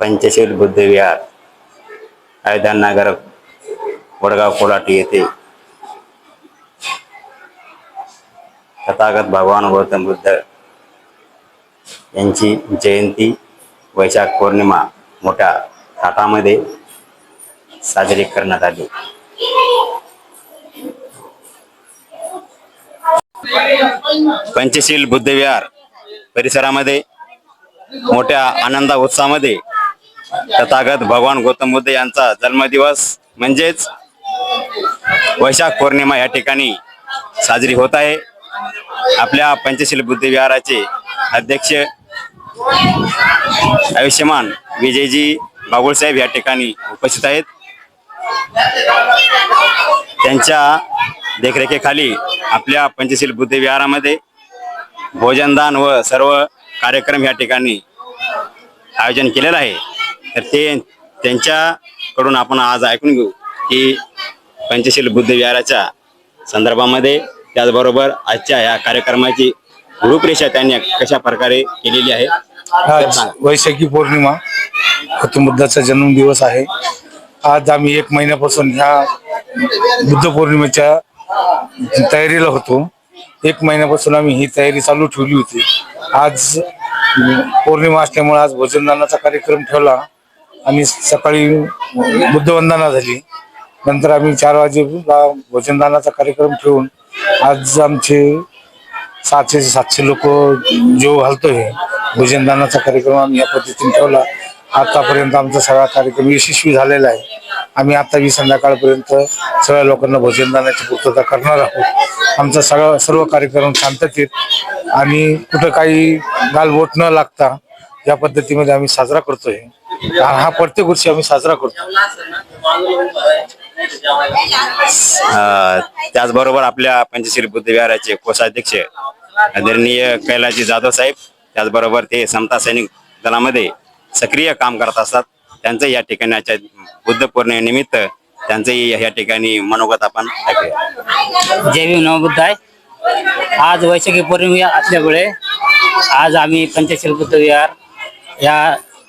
पंचशील बुद्धविहार अयोध्यानगर वडगाव कोलाटी येथे. तथागत भगवान गौतम बुद्ध यांची जयंती वैशाख पौर्णिमा मोठ्या थाटामध्ये साजरी करण्यात आली. पंचशील बुद्धविहार परिसरामध्ये मोठ्या आनंदा उत्साहामध्ये तथागत भगवान गौतम बुद्ध यांचा जन्मदिवस म्हणजेच वैशाख पौर्णिमा या ठिकाणी साजरी होत आहे. आपल्या पंचशील बुद्ध विहाराचे अध्यक्ष आयुष्यमान विजयजी बागुळसाहेब या ठिकाणी उपस्थित आहेत. त्यांच्या देखरेखीखाली आपल्या पंचशील बुद्ध विहारामध्ये भोजनदान व सर्व कार्यक्रम या ठिकाणी आयोजन केलेलं आहे. तर ते त्यांच्याकडून आपण आज ऐकून घेऊ की पंचशील बुद्ध विहाराच्या संदर्भामध्ये त्याचबरोबर आजच्या या कार्यक्रमाची रूपरेषा त्यांनी कशा प्रकारे केलेली आहे? आज वैशाखी पौर्णिमा गौतम बुद्धाचा जन्मदिवस आहे. आज आम्ही एक महिन्यापासून ह्या बुद्ध पौर्णिमेच्या तयारीला होतो. एक महिन्यापासून आम्ही ही तयारी चालू ठेवली होती. आज पौर्णिमा असल्यामुळे आज भोजनदानाचा कार्यक्रम ठेवला. आम्ही सकाळी बुद्धवंदना झाली. नंतर आम्ही चार वाजेला भोजनदानाचा कार्यक्रम ठेवून आज आमचे सातशे सातशे लोक जेव घालतोय. भोजनदानाचा कार्यक्रम आम्ही या पद्धतीने ठेवला. आतापर्यंत आमचा सगळा कार्यक्रम यशस्वी झालेला आहे. आम्ही आता वी संध्याकाळपर्यंत सगळ्या लोकांना भोजनदानाची पूर्तता करणार आहोत. आमचा सगळा सर्व कार्यक्रम शांततेत आणि कुठं काही गालबोट न लागता या पद्धतीमध्ये आम्ही साजरा करतोय. हा हा प्रत्येक वर्षी आम्ही साजरा करतो. अ, त्याचबरोबर आपल्या पंचशील बुद्ध विहाराचे कोषाध्यक्ष आदरणीय कैलाजी जाधव साहेब त्याचबरोबर ते समता सैनिक दलामध्ये सक्रिय काम करत असतात. त्यांचं या ठिकाणी आजच्या बुद्ध पौर्णिमेनिमित्त त्यांचंही या ठिकाणी मनोगत आपण ऐकूया. जय भीम नमो बुद्ध आहे आज वैशाखी पौर्णिमा असल्यामुळे आज आम्ही पंचशील बुद्ध विहार या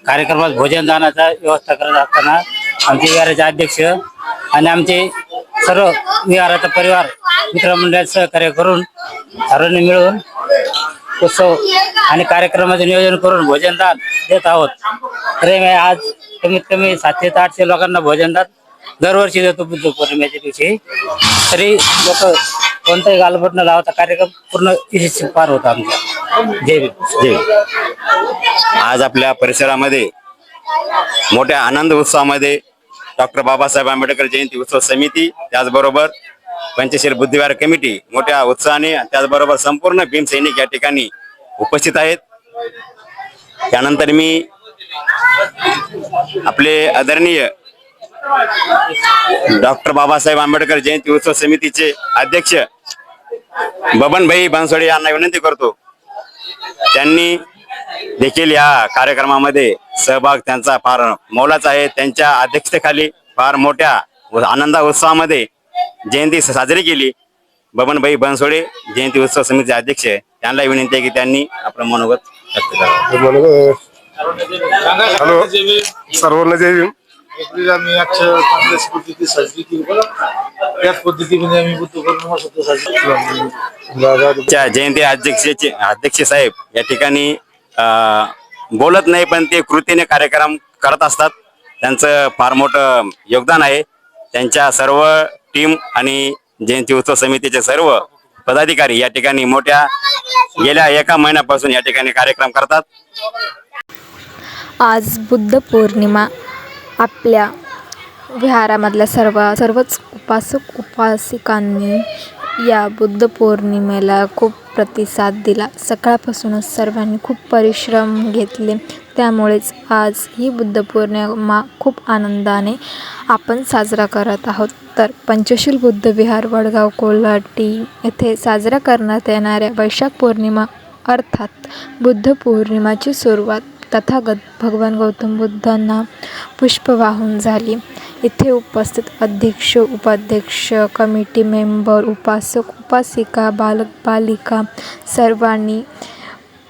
कार्यक्रमात भोजनदानाचा व्यवस्था करत असताना आमचे विहाराचे अध्यक्ष आणि आमचे सर्व विहाराचा परिवार मित्रमंडळात सहकार्य करून सर्वांनी मिळून उत्सव आणि कार्यक्रमाचे नियोजन करून भोजनदान देत आहोत. प्रेम आहे आज कमीत कमी सातशे ते आठशे लोकांना भोजनदान दरवर्षी देतो बुद्ध पौर्णिमेच्या दिवशी. तरी लोक कोणताही गालबट न लावता कार्यक्रम पूर्ण यशस्वी पार होता आमचा. जय जय आज आपल्या परिसरामध्ये मोठ्या आनंद उत्सवामध्ये डॉक्टर बाबासाहेब आंबेडकर जयंती उत्सव समिती त्याचबरोबर पंचशील बुद्धिवार कमिटी मोठ्या उत्साहाने त्याचबरोबर संपूर्ण भीम सैनिक या ठिकाणी उपस्थित आहेत. त्यानंतर मी आपले आदरणीय डॉक्टर बाबासाहेब आंबेडकर जयंती उत्सव समितीचे अध्यक्ष बबनभाई बनसोडे यांना विनंती करतो त्यांनी देखील या कार्यक्रमामध्ये सहभाग त्यांचा फार मोलाचा आहे. त्यांच्या अध्यक्षतेखाली फार मोठ्या आनंदा उत्सवामध्ये जयंती साजरी केली. बबनभाई बनसोडे जयंती उत्सव समितीचे अध्यक्ष त्यांना विनंती आहे की त्यांनी आपलं मनोगत व्यक्त करावं. हॅलो. सर्वांना जय भीम. एप्रिल आम्ही आजच्या चांगल्याच पद्धती साजरी केली त्याच पद्धतीमध्ये आम्ही बुद्ध पौर्णिमा सुद्धा साजरी केली च्या जयंती अध्यक्षाचे अध्यक्ष साहेब या ठिकाणी बोलत नाही पण ते कृतीने कार्यक्रम करत असतात. त्यांचं फार मोठं योगदान आहे. त्यांच्या सर्व टीम आणि जयंती उत्सव समितीचे सर्व पदाधिकारी या ठिकाणी मोठ्या गेल्या एका महिन्यापासून या ठिकाणी कार्यक्रम करतात. आज बुद्ध पौर्णिमा. आपल्या विहारामधल्या सर्व सर्वच उपासक उपासिकांनी या बुद्ध पौर्णिमेला खूप प्रतिसाद दिला. सकाळपासूनच सर्वांनी खूप परिश्रम घेतले. त्यामुळेच आज ही बुद्ध पौर्णिमा खूप आनंदाने आपण साजरा करत आहोत. तर पंचशील बुद्ध विहार वडगाव कोल्हाटी येथे साजरा करण्यात येणाऱ्या वैशाख पौर्णिमा अर्थात बुद्ध पौर्णिमाची सुरुवात तथागत भगवान गौतम बुद्धांना पुष्प वाहून झाली. इथे उपस्थित अध्यक्ष उपाध्यक्ष कमिटी मेंबर उपासक उपासिका बालक बालिका सर्वांनी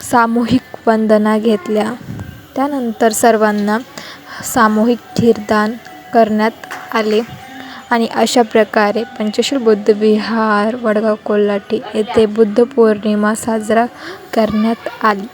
सामूहिक वंदना घेतल्या. त्यानंतर सर्वांना सामूहिक धीरदान करण्यात आले आणि अशा प्रकारे पंचशील बुद्ध विहार वडगाव कोल्हाटी येथे बुद्ध पौर्णिमा साजरा करण्यात आली.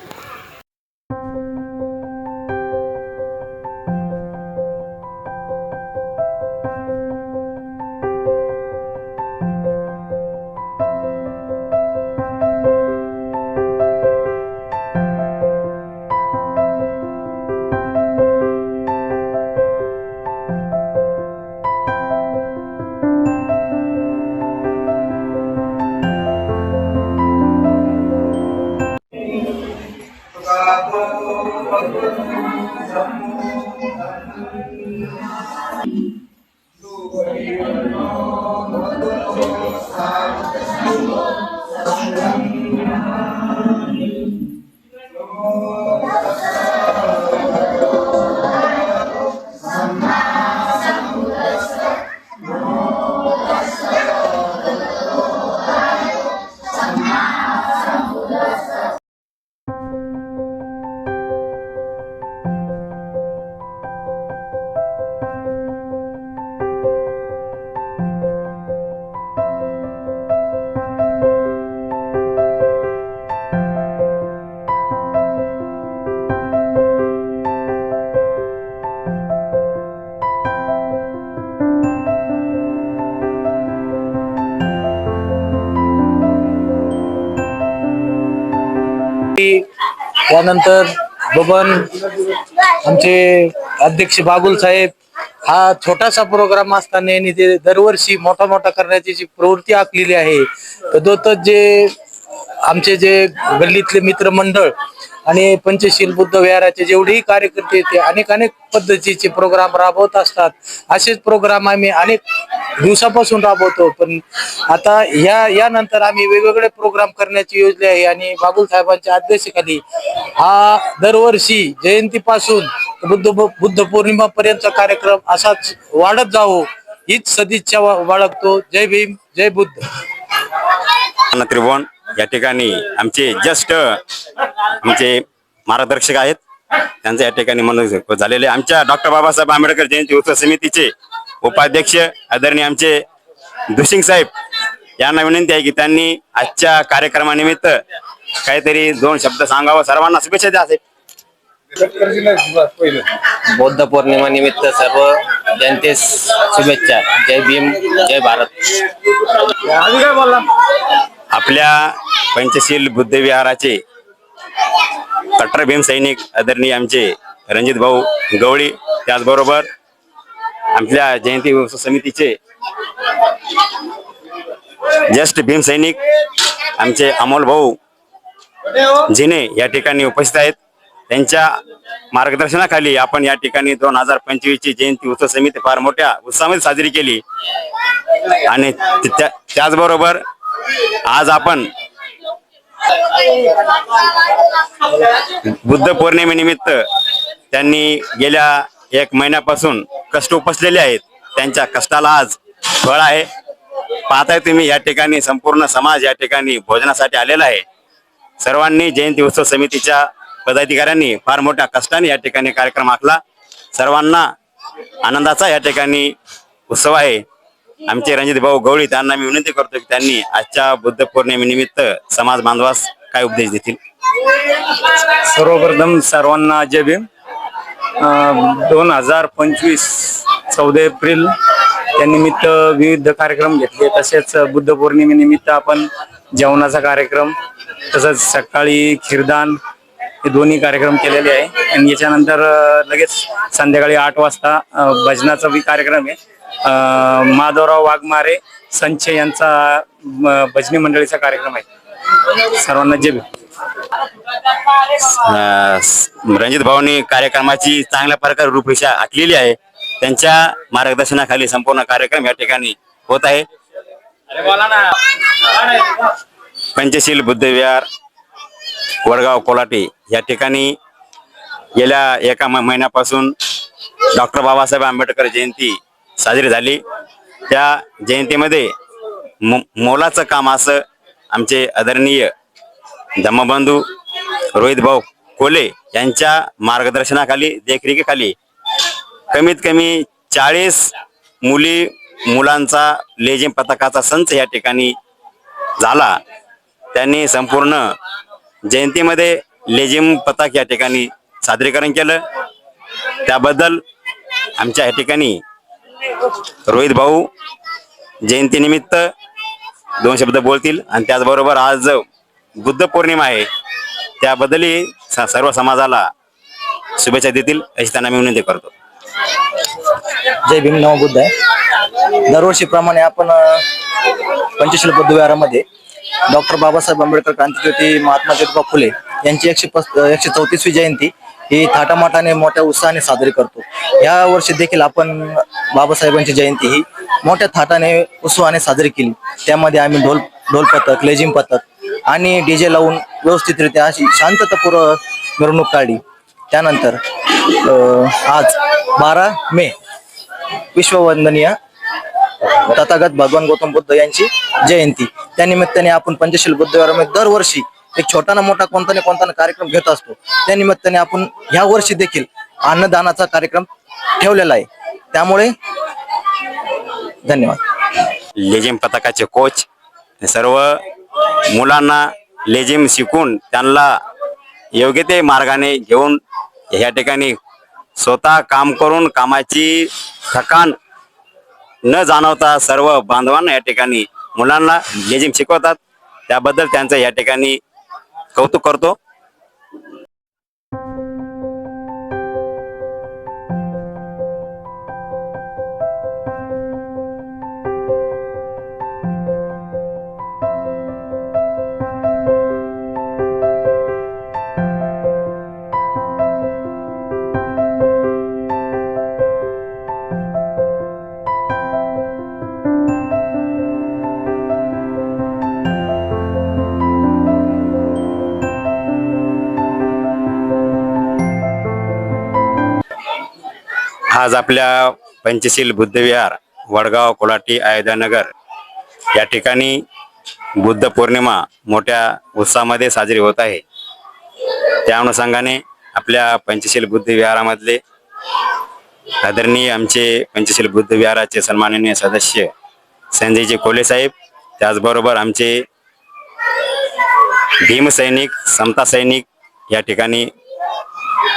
त्यानंतर बबन आमचे अध्यक्ष बागुल साहेब हा छोटासा प्रोग्राम असताना यांनी ते दरवर्षी मोठा मोठा करण्याची जी प्रवृत्ती आखलेली आहे तदोतच जे आमचे जे गल्लीतले मित्रमंडळ आणि पंचशील बुद्ध विहाराचे जेवढेही कार्यकर्ते ते अनेक अनेक पद्धतीचे प्रोग्राम राबवत असतात. असेच प्रोग्राम आम्ही अनेक दिवसापासून राबवतो पण आता या यानंतर आम्ही वेगवेगळे प्रोग्राम करण्याची योजना आहे आणि बाबुल साहेबांच्या अध्यक्षतेखाली हा दरवर्षी जयंतीपासून बुद्ध बुद्ध पौर्णिमा पर्यंतचा कार्यक्रम असाच वाढत जावो हीच सदिच्छा बाळगतो. जय भीम जय बुद्ध. त्रिभुवन. या ठिकाणी आमचे जस्ट आमचे मार्गदर्शक आहेत. त्यांचं या ठिकाणी म्हणून झालेले. आमच्या डॉक्टर बाबासाहेब आंबेडकर जयंती उत्सव समितीचे उपाध्यक्ष आदरणीय आमचे दुसिंग साहेब यांना विनंती आहे की त्यांनी आजच्या कार्यक्रमानिमित्त काहीतरी दोन शब्द सांगावं. सर्वांना शुभेच्छा द्या साहेब. बौद्ध पौर्णिमा निमित्त सर्व जनतेस शुभेच्छा. जय भीम जय भारत. आपल्या पंचशील बुद्धविहाराचे कट्टर भीम सैनिक आदरणीय आमचे रणजित भाऊ गवळी त्याचबरोबर आपल्या जयंती उत्सव समितीचे ज्येष्ठ भीम सैनिक आमचे अमोल भाऊ जिने या ठिकाणी उपस्थित आहेत. त्यांच्या मार्गदर्शनाखाली आपण या ठिकाणी दोन हजार पंचवीस ची जयंती उत्सव समिती फार मोठ्या उत्साहामध्ये साजरी केली. आणि त्या- त्याचबरोबर आज आपण बुद्ध पौर्णिमेनिमित्त त्यांनी गेल्या एक महिन्यापासून कष्ट उपसलेले आहेत. त्यांच्या कष्टाला आज फळ आहे. पाहताय तुम्ही या ठिकाणी संपूर्ण समाज या ठिकाणी भोजनासाठी आलेला आहे. सर्वांनी जयंती उत्सव समितीच्या पदाधिकाऱ्यांनी फार मोठ्या कष्टाने या ठिकाणी कार्यक्रम आखला. सर्वांना आनंदाचा या ठिकाणी उत्सव आहे. आमचे रणजित भाऊ गवळी त्यांना मी विनंती करतो की त्यांनी आजच्या बुद्ध पौर्णिमेनिमित्त समाज बांधवास काय उपदेश देतील? सर्वप्रथम सर्वांना जय भीम. दोन हजार पंचवीस चौदा एप्रिल त्यानिमित्त विविध कार्यक्रम घेतले. तसेच बुद्ध पौर्णिमेनिमित्त आपण जेवणाचा कार्यक्रम तसंच सकाळी खीरदान हे दोन्ही कार्यक्रम केलेले आहे. आणि याच्यानंतर लगेच संध्याकाळी आठ वाजता भजनाचा बी कार्यक्रम आहे. माधवराव वाघमारे संचय यांचा भजनी मंडळीचा कार्यक्रम आहे. सर्वांना जय रंजित रणजित भाऊनी कार्यक्रमाची चांगल्या प्रकारे रूपरेषा आखलेली आहे. त्यांच्या मार्गदर्शनाखाली संपूर्ण कार्यक्रम या ठिकाणी होत आहे. पंचशील बुद्धविहार वडगाव कोलाटे या ठिकाणी गेल्या एका महिन्यापासून डॉक्टर बाबासाहेब आंबेडकर जयंती साजरी झाली. त्या जयंतीमध्ये मो- मोलाचं काम असं आमचे आदरणीय धम्मबंधू रोहित भाऊ कोले यांच्या मार्गदर्शनाखाली देखरेखीखाली कमीत कमी चाळीस मुली मुलांचा लेझिम पथकाचा संच या ठिकाणी झाला. त्यांनी संपूर्ण जयंतीमध्ये लेझिम पथक या ठिकाणी सादरीकरण केलं. त्याबद्दल आमच्या या ठिकाणी रोहित भाऊ जयंतीनिमित्त दोन शब्द बोलतील आणि त्याचबरोबर आज बुद्ध पौर्णिमा आहे. त्याबद्दलही सर्व समाजाला शुभेच्छा देतील अशी त्यांना मी विनंती करतो. जय भीम नव बुद्ध आहे. दरवर्षीप्रमाणे आपण पंचशील बुद्धविहारामध्ये डॉक्टर बाबासाहेब आंबेडकर क्रांतीज्योती महात्मा ज्योतिबा फुले यांची एकशे पस एकशे चौतीसवी जयंती ही थाटामाटाने मोठ्या उत्साहाने साजरी करतो. या वर्षी देखील आपण बाबासाहेबांची जयंती ही मोठ्या थाटाने उत्सवाने साजरी केली. त्यामध्ये आम्ही ढोल ढोल पथक लेझिम पथक आणि डीजे लावून व्यवस्थितरित्या अशी शांततापूर्व मिरवणूक काढली. त्यानंतर आज बारा मे विश्ववंदनीय तथागत भगवान गौतम बुद्ध यांची जयंती. त्यानिमित्ताने आपण पंचशील बुद्धवारामध्ये दरवर्षी एक छोटा ना मोठा कोणता ना कोणता ना कार्यक्रम घेत असतो. त्या निमित्ताने आपण ह्या वर्षी देखील अन्नदानाचा कार्यक्रम ठेवलेला आहे. त्यामुळे धन्यवाद. लेझिम पथकाचे कोच सर्व मुलांना लेझिम शिकून त्यांना योग्य ते मार्गाने घेऊन या ठिकाणी स्वतः काम करून कामाची थकान न जाणवता सर्व बांधवांना या ठिकाणी मुलांना लेझिम शिकवतात. त्याबद्दल त्यांचं या ठिकाणी कौतुक करतो आज आपल्या पंचशील बुद्धविहार वडगाव कोलाटी अयोध्यानगर या ठिकाणी बुद्ध पौर्णिमा मोठ्या उत्साहामध्ये साजरी होत आहे. त्या अनुषंगाने आपल्या पंचशील बुद्ध विहारामधले आदरणीय आमचे पंचशील बुद्ध विहाराचे सन्माननीय सदस्य संजयजी कोले साहेब त्याचबरोबर आमचे भीमसैनिक समता सैनिक या ठिकाणी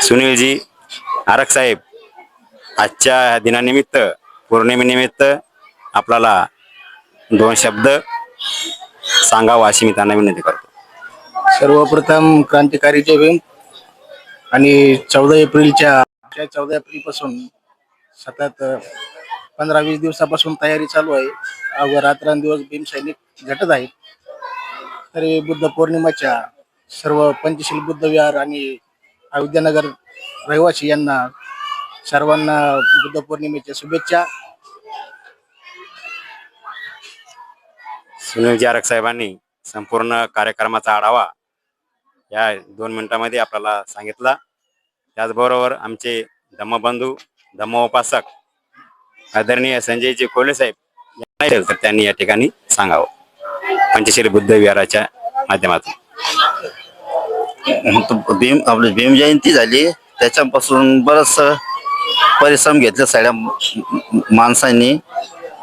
सुनीलजी आरक साहेब आजच्या दिनानिमित्त पौर्णिमेनिमित्त आपल्याला दोन शब्द सांगावा अशी मी त्यांना विनंती करतो. सर्वप्रथम क्रांतिकारी जय भीम आणि चौदा एप्रिलच्या चौदा एप्रिलपासून सतत पंधरा वीस दिवसापासून तयारी चालू आहे. अवघ्या रात्रंदिवस भीम सैनिक झटत आहेत. तरी बुद्ध पौर्णिमेच्या सर्व पंचशील बुद्ध विहार आणि अयोध्यानगर रहिवासी यांना सर्वांना बुद्ध पौर्णिमेच्या शुभेच्छा. सुनीलजी आरक साहेबांनी संपूर्ण कार्यक्रमाचा आढावा या दोन मिनिटांमध्ये आपल्याला सांगितला. त्याचबरोबर आमचे धम्मबंधू धम्मोपासक आदरणीय संजयजी कोले साहेब तर त्यांनी या ठिकाणी सांगावं. पंचशील बुद्ध विहाराच्या माध्यमातून. भीम आपली भीम जयंती झाली. त्याच्यापासून बरंच परिश्रम घेतले सगळ्या माणसांनी.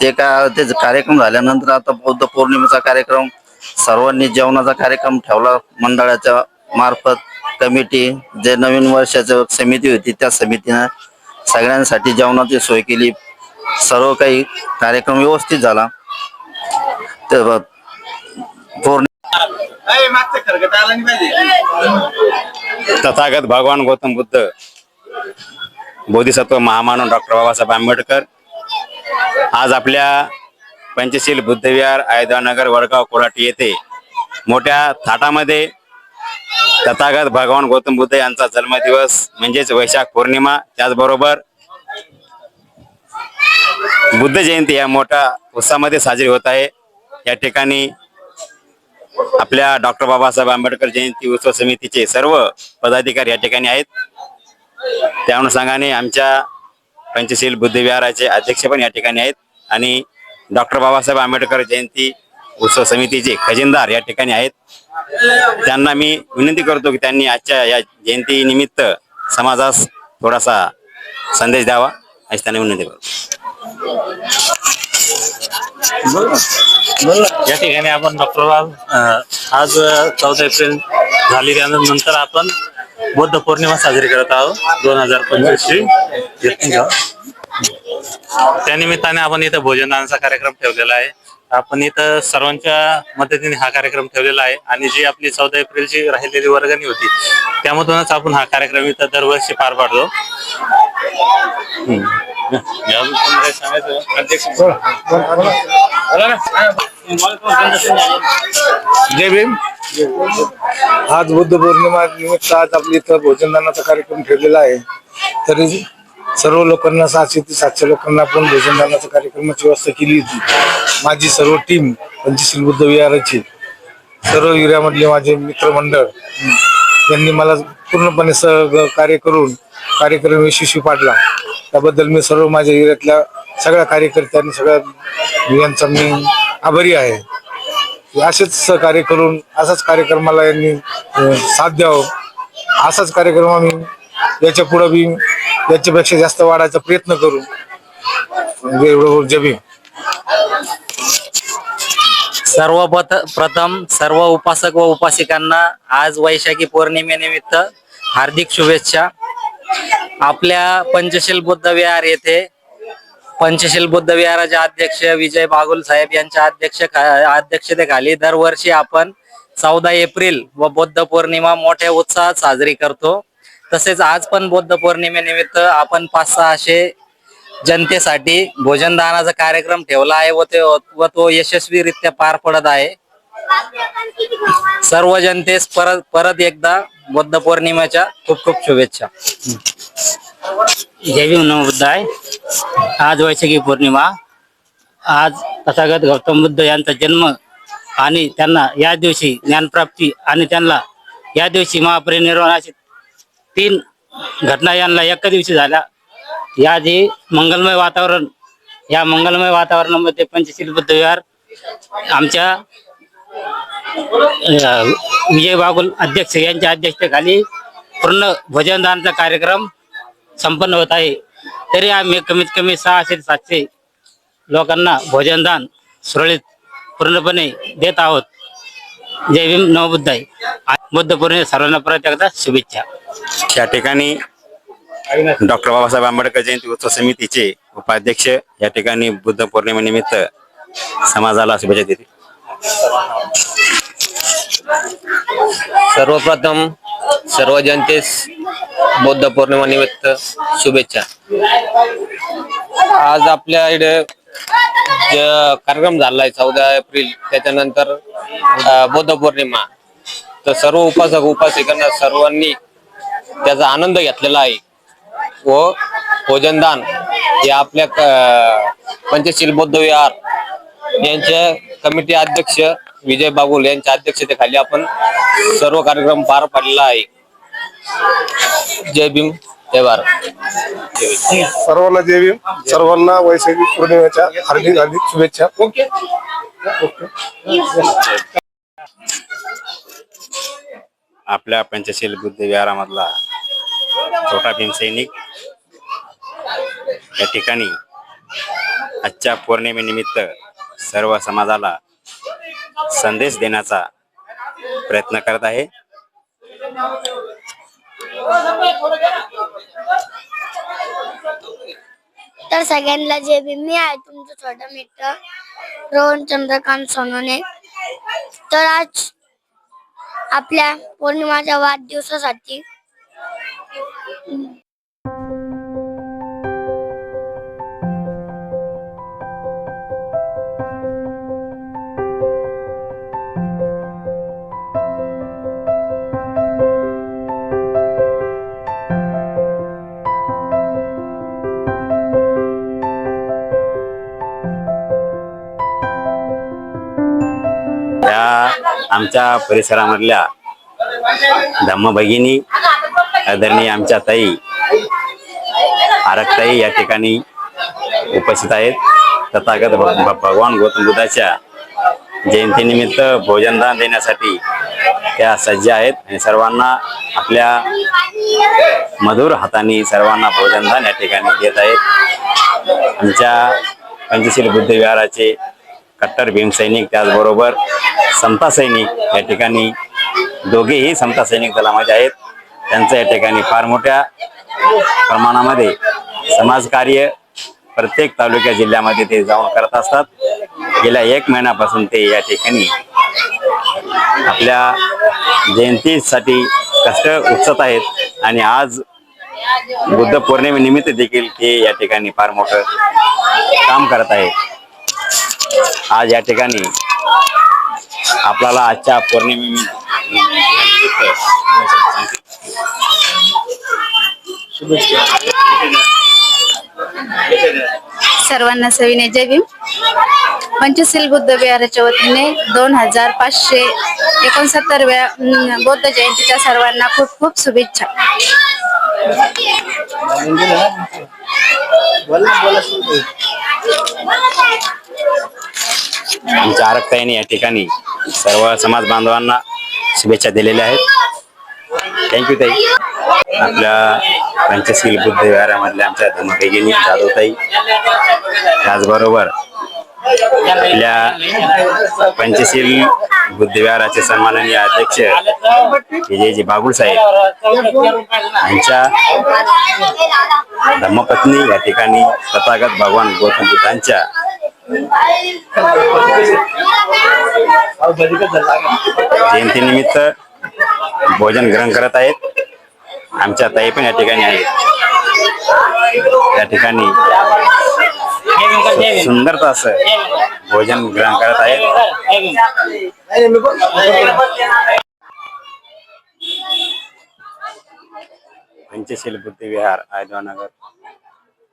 ते का त्याचे कार्यक्रम झाल्यानंतर आता बौद्ध पौर्णिमेचा कार्यक्रम सर्वांनी जेवणाचा कार्यक्रम ठेवला मंडळाच्या मार्फत. कमिटी जे नवीन वर्षाची समिती होती त्या समितीनं सगळ्यांसाठी जेवणाची सोय केली. सर्व काही कार्यक्रम व्यवस्थित झाला. ते पौर्णि तथागत भगवान गौतम बुद्ध बोधिसत्व महामानव डॉक्टर बाबासाहेब आंबेडकर. आज आपल्या पंचशील बुद्धविहार अयोध्यानगर वडगाव कोल्हाटी येथे मोठ्या थाटामध्ये तथागत भगवान गौतम बुद्ध यांचा जन्मदिवस म्हणजेच वैशाख पौर्णिमा त्याचबरोबर बुद्ध जयंती या मोठ्या उत्साहामध्ये साजरी होत आहे. या ठिकाणी आपल्या डॉक्टर बाबासाहेब आंबेडकर जयंती उत्सव समितीचे सर्व पदाधिकारी या ठिकाणी आहेत. त्या अनुषंगाने आमच्या पंचशील बुद्धविहाराचे अध्यक्ष पण या ठिकाणी आहेत. आणि डॉक्टर बाबासाहेब आंबेडकर जयंती उत्सव समितीचे खजिनदार या ठिकाणी आहेत. त्यांना मी विनंती करतो की त्यांनी आजच्या या जयंती निमित्त समाजास थोडासा संदेश द्यावा. अशी त्यांना विनंती करतो. या ठिकाणी आपण डॉक्टर आज चौदा एप्रिल झाली त्यानंतर आपण बुद्ध पौर्णिमा साजरी करत आहोत दोन हजार पंचवीसची. त्यानिमित्ताने आपण इथं भोजनदानाचा कार्यक्रम ठेवलेला आहे. आपण इथं सर्वांच्या मदतीने हा कार्यक्रम ठेवलेला आहे आणि जी आपली चौदा एप्रिलची राहिलेली वर्गणी होती त्यामधूनच आपण हा कार्यक्रम इथं दरवर्षी पार पाडतो. जय भीम. आज बुद्ध पौर्णिमा निमित्त आज आपली इथं भोजनदानाचा कार्यक्रम ठेवलेला आहे. तरी सर्व लोकांना सहाशे ते सातशे लोकांना आपण भोजनदानाचा कार्यक्रमाची व्यवस्था केली होती. माझी सर्व टीम पंचशील बुद्ध विहाराची सर्व विहारामधले माझे मित्रमंडळ यांनी मला पूर्णपणे सहकार्य करून कार्यक्रम यशस्वी पाडला. त्याबद्दल मी सर्व माझ्या एरियातल्या सगळ्या कार्यकर्त्यांनी सगळ्या यांचा मी आभारी आहे. असेच सहकार्य करून असाच कार्यक्रमाला यांनी साथ द्यावं. असाच कार्यक्रम आम्ही याच्यापुढे बी याच्यापेक्षा जास्त वाढायचा प्रयत्न करू. म्हणजे एवढं जय सर्व प्रथम सर्व उपासक व उपासिकांना आज वैशाखी पौर्णिमेनिमित्त हार्दिक शुभेच्छा. आपल्या पंचशील बुद्ध विहार येथे पंचशील बुद्ध विहाराचे अध्यक्ष विजय बागुल साहेब यांच्या अध्यक्ष अध्यक्षतेखाली दरवर्षी आपण चौदा एप्रिल व बुद्ध पौर्णिमा मोठ्या उत्साहात साजरी करतो. तसेच आज पण बुद्ध पौर्णिमेनिमित्त आपण पाच सहाशे जनतेसाठी भोजनदानाचा कार्यक्रम ठेवला आहे व ते व तो यशस्वीरित्या पार पडत आहे. सर्व जनतेस परत परत एकदा बुद्ध पौर्णिमेच्या खूप खूप शुभेच्छा. जय भीम बुद्धाय. आज वैशाखी पौर्णिमा. आज तथागत गौतम बुद्ध यांचा जन्म आणि त्यांना या दिवशी ज्ञानप्राप्ती आणि त्यांना या दिवशी महापरिनिर्वाणाची तीन घटना यांना एका दिवशी झाल्या. या जे मंगलमय वातावरण या मंगलमय वातावरणामध्ये पंचशील बुद्ध विहार आमच्या विजय बागुल अध्यक्ष यांच्या अध्यक्षतेखाली पूर्ण भोजनदानाचा कार्यक्रम संपन्न होत आहे. तरी आम्ही कमीत कमी सहाशे ते सातशे लोकांना भोजनदान सुरळीत पूर्णपणे देत आहोत. जय भीम नवबुद्धाय बुद्ध पौर्णिमे सर्वांना परत एकदा शुभेच्छा. त्या ठिकाणी डॉक्टर बाबासाहेब आंबेडकर जयंती उत्सव समितीचे उपाध्यक्ष या ठिकाणी बुद्ध पौर्णिमेनिमित्त समाजाला शुभेच्छा देतील सर्वप्रथम सर्व जनतेस बौद्ध पौर्णिमा निमित्त शुभेच्छा. आज आपल्या इकडे जे कार्यक्रम झालाय चौदा एप्रिल त्याच्यानंतर बौद्ध पौर्णिमा. तर सर्व उपासक उपासिकांना सर्वांनी त्याचा आनंद घेतलेला आहे. व भोजनदान हे आपल्या पंचशील बौद्ध विहार यांच्या कमिटी अध्यक्ष विजय बागुल यांच्या अध्यक्षतेखाली आपण सर्व कार्यक्रम पार पाडलेला आहे. जय भीम जय भारत. सर्वांना जय भीम. सर्वांना वैशाखी पौर्णिमेच्या हार्दिक हार्दिक शुभेच्छा. ओके. आपल्या पंचशील बुद्ध विहारामधला छोटा भीमसैनिक या ठिकाणी आजच्या पौर्णिमेनिमित्त सर्व समाजाला संदेश देण्याचा प्रयत्न करत आहे. तर सगळ्यांना जे बी मी आहे तुमचं छोटा मित्र रोहन चंद्रकांत सोनोने. तर आज आपल्या पौर्णिमाच्या वाढदिवसासाठी आमच्या परिसरामधल्या धम्म भगिनी आदरणीय आमच्या ताई आरकताई या ठिकाणी उपस्थित आहेत. तथागत भ- भ- भगवान गौतम बुद्धाच्या जयंतीनिमित्त भोजनदान देण्यासाठी त्या सज्ज आहेत आणि सर्वांना आपल्या मधुर हाताने सर्वांना भोजनदान या ठिकाणी देत आहेत. आमच्या पंचशील बुद्धविहाराचे कट्टर भीमसैनिक त्याचबरोबर समता सैनिक या ठिकाणी दोघेही समता सैनिक दलामध्ये आहेत. त्यांचं या ठिकाणी फार मोठ्या प्रमाणामध्ये समाजकार्य प्रत्येक तालुक्या जिल्ह्यामध्ये ते जाऊन करत असतात. गेल्या एक महिन्यापासून ते या ठिकाणी आपल्या जयंतीसाठी कष्ट उचत आहेत आणि आज बुद्ध पौर्णिमेनिमित्त देखील ते या ठिकाणी फार मोठं काम करत आहेत. आज या ठिकाणी आपल्याला आजच्या पौर्णिमे सर्वांना सविनय. जय भीम. पंचशील बुद्ध विहाराच्या वतीने दोन हजार पाचशे एकोणसत्तर वेळा बौद्ध जयंतीच्या सर्वांना खूप खूप शुभेच्छा. आमच्या आरक्ताईने या ठिकाणी सर्व समाज बांधवांना शुभेच्छा दिलेल्या आहेत. थँक्यू ताई. आपल्या पंचशील बुद्ध विहारामधल्या आमच्या धर्मभगिनी जाधवताई. त्याचबरोबर आपल्या पंचशील बुद्धविहाराचे सन्माननीय अध्यक्ष विजयजी बागुल साहेब यांच्या धर्मपत्नी या ठिकाणी तथागत भगवान गौतम बुद्धांच्या जयंतीनिमित्त भोजन ग्रहण करत आहेत. आमच्या ताई पण या ठिकाणी आहेत. या ठिकाणी सुंदरता असं भोजन ग्रहण करत आहेत. पंचशील बुद्ध विहार आयदवानगर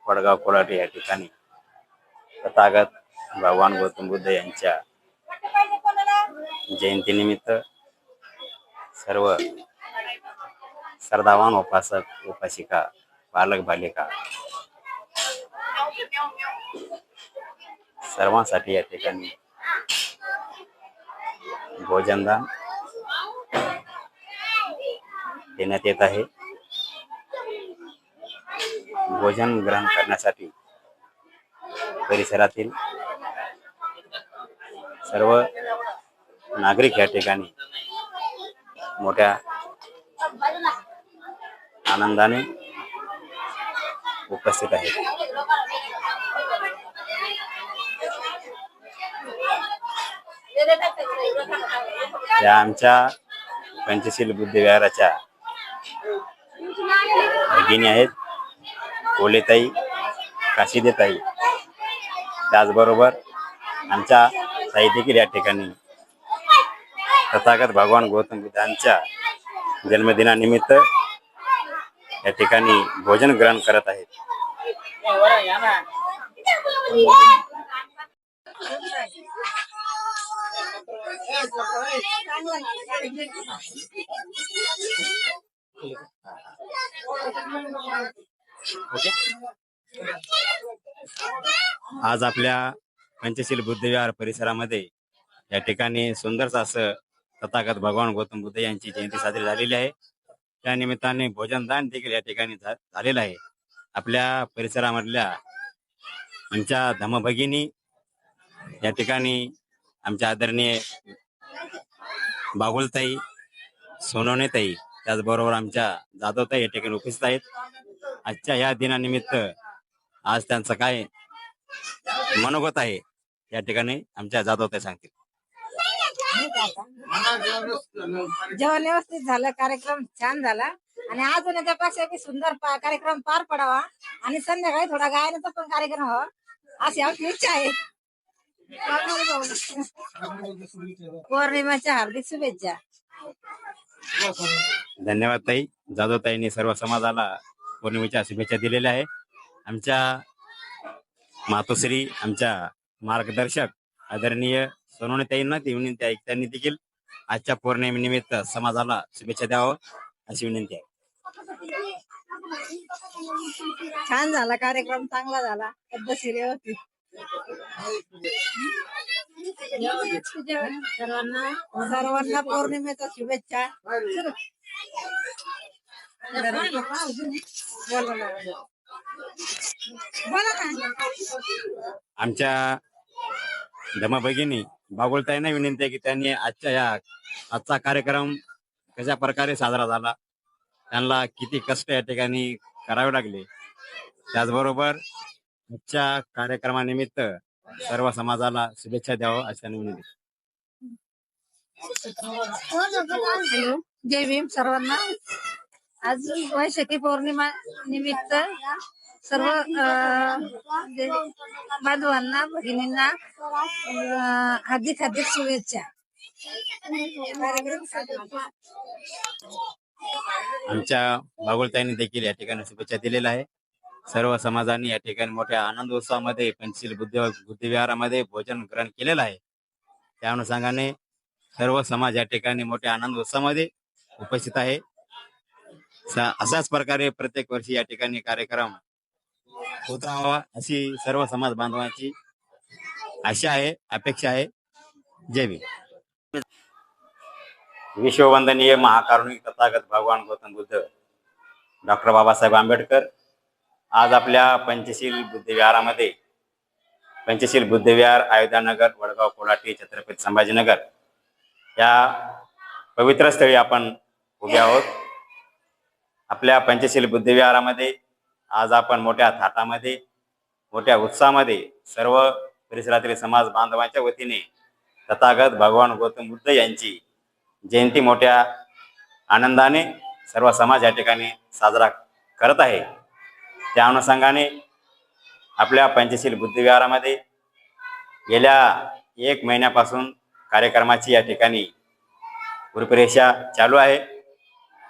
वडगाव कोलाटी या ठिकाणी तथागत भगवान गौतम बुद्ध यांच्या जयंतीनिमित्त सर्व श्रद्धावान उपासक उपासिका बालक बालिका सर्वांसाठी या ठिकाणी भोजनदान देण्यात येत आहे. भोजन ग्रहण करण्यासाठी परिसरातील सर्व नागरिक या ठिकाणी मोठ्या आनंदाने उपस्थित आहेत. या आमच्या पंचशील बुद्ध विहाराच्या भगिनी आहेत. कोलेताई काशिदेताई. त्याचबरोबर आमच्या साई देखील या ठिकाणी तथागत भगवान गौतम बुद्धांच्या जन्मदिनानिमित्त या ठिकाणी भोजन ग्रहण करत आहेत. आज आपल्या पंचशील बुद्धविहार परिसरामध्ये या ठिकाणी सुंदरच असं तथागत भगवान गौतम बुद्ध यांची जयंती साजरी झालेली आहे. त्या निमित्ताने भोजनदान देखील या ठिकाणी झा- झालेलं आहे. आपल्या परिसरामधल्या आमच्या धमभगिनी या ठिकाणी आमच्या आदरणीय बागुलताई सोनवणेताई त्याचबरोबर आमच्या जाधवताई या ठिकाणी उपस्थित आहेत. आजच्या या दिनानिमित्त आज त्यांचं काय मनोगत आहे या ठिकाणी आमच्या जाधवताई सांगतील. जेवण व्यवस्थित झालं कार्यक्रम छान झाला. आणि अजून त्यापेक्षा बी सुंदर पा- कार्यक्रम पार पडावा. आणि संध्याकाळी थोडा गायनाचा पण कार्यक्रम व्हावा अशी आमची इच्छा आहे. पौर्णिमाच्या हार्दिक शुभेच्छा. धन्यवाद ताई. जाधव ताईंनी सर्व समाजाला पौर्णिमेच्या शुभेच्छा दिलेल्या आहे आमच्या मातोश्री आमच्या मार्गदर्शक आदरणीय सोनवणे ताईंना ती विनंती आहे त्यांनी देखील आजच्या पौर्णिमेनिमित्त समाजाला शुभेच्छा द्यावं अशी विनंती आहे. छान झाला कार्यक्रम चांगला झाला. पद्धतशीर व्यवस्थित. सर्वांना सर्वांना पौर्णिमेच्या शुभेच्छा. बोला ना. बोला धमा भगिनी धमभगिनी बागुलताईंना विनंती आहे की त्यांनी आजच्या या आजचा कार्यक्रम कशा प्रकारे साजरा झाला? त्यांना किती कष्ट या ठिकाणी करावे लागले? त्याचबरोबर आजच्या कार्यक्रमानिमित्त सर्व समाजाला शुभेच्छा द्यावं अशी त्यांनी विनंती हॅलो जय भीम सर्वांना. आज वैशाखी पौर्णिमा निमित्त सर्व बांधवांना भगिनींना हार्दिक हार्दिक शुभेच्छा. आमच्या बागुलताईंनी देखील या ठिकाणी शुभेच्छा दिलेल्या आहे सर्व समाजाने या ठिकाणी मोठ्या आनंद उत्सवामध्ये पंचशील बुद्ध बुद्धिविहारामध्ये भोजन ग्रहण केलेलं आहे. त्या अनुषंगाने सर्व समाज या ठिकाणी मोठ्या आनंद उत्सवामध्ये उपस्थित आहे. अशाच प्रकारे प्रत्येक वर्षी या ठिकाणी कार्यक्रम होत राहावा अशी सर्व समाज बांधवांची आशा आहे अपेक्षा आहे. जय भीम. विश्ववंदनीय महाकारुणिक तथागत भगवान गौतम बुद्ध डॉक्टर बाबासाहेब आंबेडकर आज आपल्या पंचशील बुद्धविहारामध्ये पंचशील बुद्धविहार अयोध्यानगर वडगाव कोलाटी छत्रपती संभाजीनगर या पवित्र स्थळी आपण उभे आहोत. आपल्या पंचशील बुद्धविहारामध्ये आज आपण मोठ्या थाटामध्ये मोठ्या उत्साहामध्ये सर्व परिसरातील समाज बांधवांच्या वतीने तथागत भगवान गौतम बुद्ध यांची जयंती मोठ्या आनंदाने सर्व समाज या ठिकाणी साजरा करत आहे. त्या अनुषंगाने आपल्या पंचशील बुद्धिविहारामध्ये गेल्या एक महिन्यापासून कार्यक्रमाची या ठिकाणी रूपरेषा चालू आहे.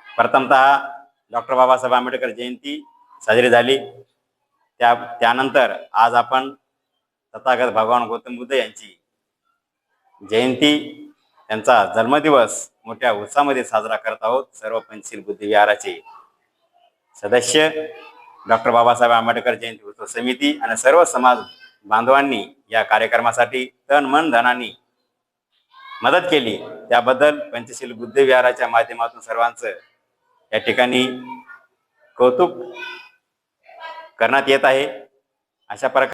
प्रथमतः डॉक्टर बाबासाहेब आंबेडकर जयंती साजरी झाली. त्या त्यानंतर आज आपण तथागत भगवान गौतम बुद्ध यांची जयंती त्यांचा जन्मदिवस मोठ्या उत्साहामध्ये साजरा करत आहोत. सर्व पंचशील बुद्धिविहाराचे सदस्य डॉक्टर बाबासाहेब आंबेडकर जयंती उत्सव समिती आणि सर्व समाज बांधवांनी या कार्यक्रमासाठी तन मन धनाने मदत केली. त्याबद्दल पंचशील बुद्धिविहाराच्या माध्यमातून सर्वांचं या ठिकाणी कौतुक करण्यात येत आहे. अशा प्रकारे